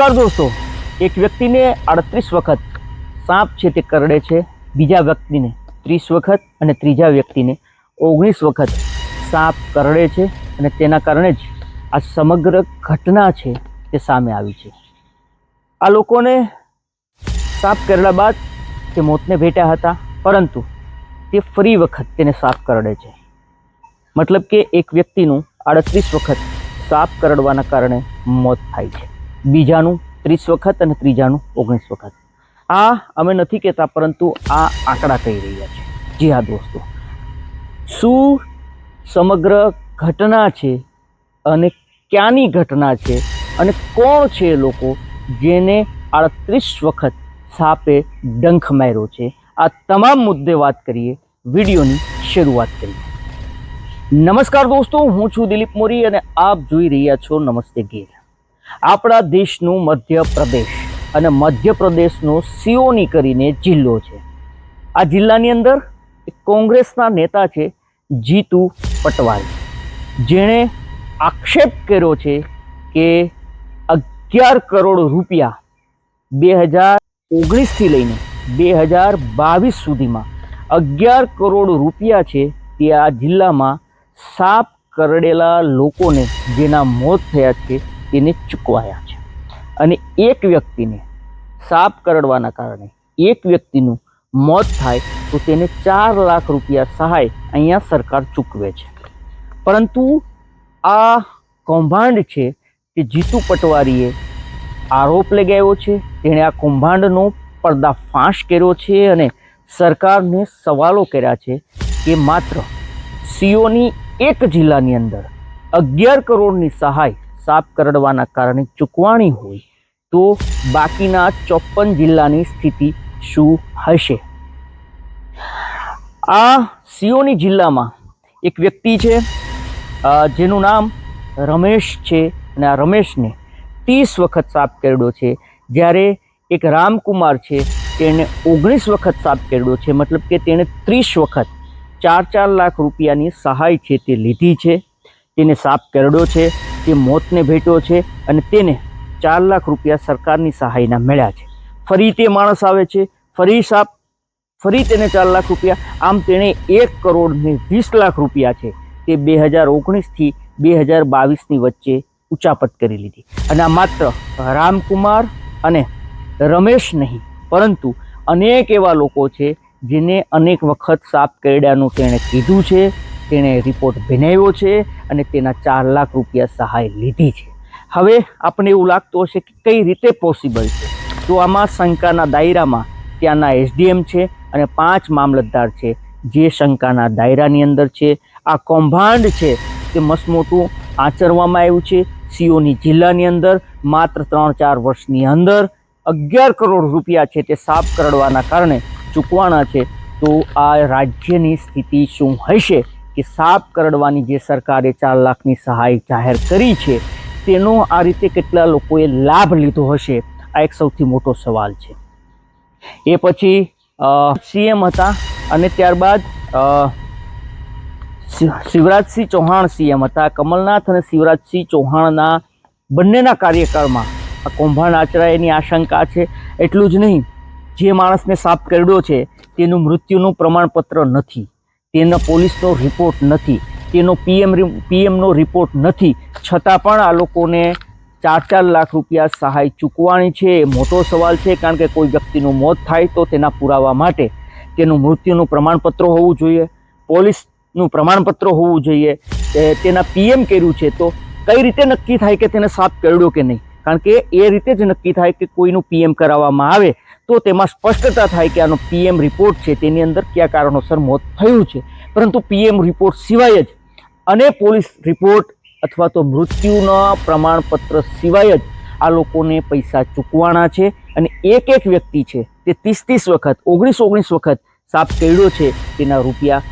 નમસ્કાર દોસ્તો. એક વ્યક્તિને અડત્રીસ વખત સાપ છે તે કરડે છે, બીજા વ્યક્તિને ત્રીસ વખત અને ત્રીજા વ્યક્તિને ઓગણીસ વખત સાપ કરડે છે અને તેના કારણે જ આ સમગ્ર ઘટના છે તે સામે આવી છે. આ લોકોને સાપ કરડ્યા બાદ તે મોતને ભેટ્યા હતા, પરંતુ તે ફરી વખત તેને સાપ કરડે છે. મતલબ કે એક વ્યક્તિનું આડત્રીસ વખત સાપ કરડવાના કારણે મોત થાય છે. બીજાનું, ત્રીસ વખત અને ત્રીજાનું, ઓગણીસ વખત. આ અમે નથી કહેતા, પરંતુ આ આંકડા કહી રહ્યા છે. જી હા દોસ્તો શું સમગ્ર ઘટના છે અને ક્યાંની ઘટના છે અને કોણ છે એ લોકો જેને આડત્રીસ વખત સાપે ડંખ માર્યો છે? આ તમામ મુદ્દે વાત કરીએ, વિડીયોની શરૂઆત કરીએ. નમસ્કાર દોસ્તો, હું છું દિલીપ મોરી અને આપ જોઈ રહ્યા છો નમસ્તે ગીર આપણા દેશનું મધ્યપ્રદેશ અને મધ્યપ્રદેશનો સિયોની કરીને જિલ્લો છે. આ જિલ્લાની અંદર કોંગ્રેસના નેતા છે જીતુ પટવારી જેણે આક્ષેપ કર્યો છે કે અગિયાર કરોડ રૂપિયા બે હજાર ઓગણીસથી લઈને બે હજાર બાવીસ સુધીમાં અગિયાર કરોડ રૂપિયા છે તે આ જિલ્લામાં સાપ કરડેલા લોકોને જેના મોત થયા છે તેને ચૂકવાયા છે. અને એક વ્યક્તિને સાપ કરડવાના કારણે એક વ્યક્તિનું મોત થાય તો તેને ચાર લાખ રૂપિયા સહાય અહીંયા સરકાર ચૂકવે છે. પરંતુ આ કૌભાંડ છે તે જીતુ પટવારીએ આરોપ લગાવ્યો છે, તેણે આ કૌભાંડનો પર્દાફાશ કર્યો છે અને સરકારને સવાલો કર્યા છે કે માત્ર સીઓની એક જિલ્લાની અંદર અગિયાર કરોડની સહાય સાપ કરડવાના કારણે ચૂકવાણી હોય તો બાકીના ચોપન જિલ્લાની સ્થિતિ શું હશે? આ સિયોની જિલ્લામાં એક વ્યક્તિ છે જેનું નામ રમેશ છે અને આ રમેશને ત્રીસ વખત સાપ કરડ્યો છે. જ્યારે એક રામકુમાર છે, તેણે ઓગણીસ વખત સાપ કરડ્યો છે. મતલબ કે તેણે ત્રીસ વખત ચાર ચાર લાખ રૂપિયાની સહાય છે તે લીધી છે. તેને સાપ કરડ્યો છે. તે મોતને ભેટ્યો છે અને તેને ચાર લાખ રૂપિયા સરકારની સહાયના મળ્યા છે. ફરી તે માણસ આવે છે, ફરી સાપ, ફરી તેને ચાર લાખ રૂપિયા. આમ તેણે એક કરોડ ને વીસ લાખ રૂપિયા છે તે બે હજાર ઓગણીસથી બે હજાર બાવીસની વચ્ચે ઉચાપત કરી લીધી. અને આ માત્ર રામકુમાર અને રમેશ નહીં, પરંતુ અનેક એવા લોકો છે જેને અનેક વખત સાપ કરડ્યાનું તેણે કીધું છે. તેણે રિપોર્ટ બનાવ્યો છે અને તેના ચાર લાખ રૂપિયા સહાય લીધી છે. હવે આપણે એવું લાગતું હશે કે કઈ રીતે પોસિબલ છે? તો આમાં શંકાના દાયરામાં ત્યાંના એસડીએમ છે અને પાંચ મામલતદાર છે. જે શંકાના દાયરાની અંદર છે. આ કૌભાંડ છે તે મસમોટું આચરવામાં આવ્યું છે. સીઓની જિલ્લાની અંદર માત્ર ત્રણ ચાર વર્ષની અંદર અગિયાર કરોડ રૂપિયા છે તે સાફ કરડવાના કારણે ચૂકવાના છે. તો આ રાજ્યની સ્થિતિ શું હશે? કે સાપ કરડવાની જે સરકારે ચાર લાખની સહાય જાહેર કરી છે, તેનો આ રીતે કેટલા લોકોએ લાભ લીધો હશે? આ એક સૌથી મોટો સવાલ છે. એ પછી સીએમ હતા અને ત્યારબાદ શિવરાજસિંહ ચૌહાણ સીએમ હતા. કમલનાથ અને શિવરાજસિંહ ચૌહાણના બંનેના કાર્યકાળમાં આ કૌભાંડ આચરાયની આશંકા છે. એટલું જ નહીં, જે માણસને સાપ કરડ્યો છે, તેનું મૃત્યુનું પ્રમાણપત્ર નથી. તેનો પોલીસનો રિપોર્ટ નથી. તેનો પીએમ પીએમનો રિપોર્ટ નથી. છતાં પણ આ લોકોને ચાર ચાર લાખ રૂપિયા સહાય ચૂકવાની છે. એ મોટો સવાલ છે કારણ કે કોઈ વ્યક્તિનું મોત થાય તો તેના પુરાવા માટે તેનું મૃત્યુનું પ્રમાણપત્ર હોવું જોઈએ, પોલીસનું પ્રમાણપત્ર હોવું જોઈએ. તેના પીએમ કર્યું છે તો કઈ રીતે નક્કી થાય કે તેને સાપ કરડ્યો કે નહીં? કારણ કે એ રીતે જ નક્કી થાય કે કોઈનું પીએમ કરાવવામાં આવે તો તેમાં સ્પષ્ટતા થાય કે આનો પીએમ રિપોર્ટ છે, તેની અંદર કયા કારણોસર મોત થયું છે. પરંતુ પીએમ રિપોર્ટ સિવાય જ અને પોલીસ રિપોર્ટ અથવા તો મૃત્યુના પ્રમાણપત્ર સિવાય જ આ લોકોને પૈસા ચૂકવાના છે અને એક એક વ્યક્તિ છે તે ત્રીસ ત્રીસ વખત, ઓગણીસ ઓગણીસ વખત સાપ કર્યો છે, તેના રૂપિયા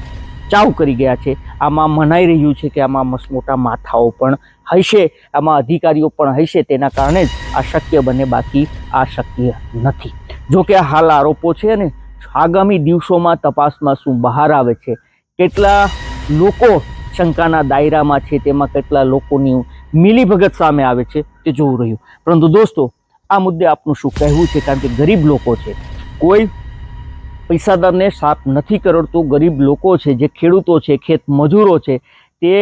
ચાવ કરી ગયા છે. આમાં મનાઈ રહ્યું છે કે આમાં મસમોટા માથાઓ પણ હશે, આમાં અધિકારીઓ પણ હશે, તેના કારણે જ આ શક્ય બને, બાકી આ શક્ય નથી. જોકે હાલ આરોપો છે અને આગામી દિવસોમાં તપાસમાં શું બહાર આવે છે, કેટલા લોકો શંકાના દાયરામાં છે, તેમાં કેટલા લોકોની મિલીભગત સામે આવે છે, તે જોવું રહ્યું. પરંતુ દોસ્તો, આ મુદ્દે આપનું શું કહેવું છે? કારણ કે ગરીબ લોકો છે. કોઈ પૈસાદારને સાફ નથી કરડતું. ગરીબ લોકો છે, જે ખેડૂતો છે ખેત મજૂરો છે, તે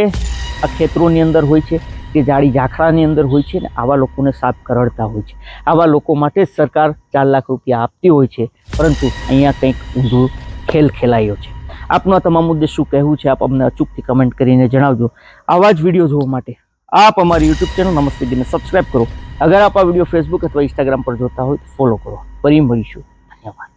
આ ખેતરોની અંદર હોય છે. તે જાડી ઝાખરાની અંદર હોય છે ને, આવા લોકોને સાફ કરડતા હોય છે. આવા લોકો માટે જ સરકાર ચાર લાખ રૂપિયા આપતી હોય છે, પરંતુ અહીંયા કંઈક ઊંધું ખેલ ખેલાયો છે. આપનો તમામ મુદ્દે શું કહેવું છે, આપ અમને અચૂકથી કમેન્ટ કરીને જણાવજો. આવા જ વીડિયો જોવા માટે આપ અમારી યુટ્યુબ ચેનલ નમસ્તે દીને સબસ્ક્રાઈબ કરો. અગર આપ આ વીડિયો ફેસબુક અથવા ઇન્સ્ટાગ્રામ પર જોતા હોય તો ફોલો કરો. ફરી મળીશું. ધન્યવાદ.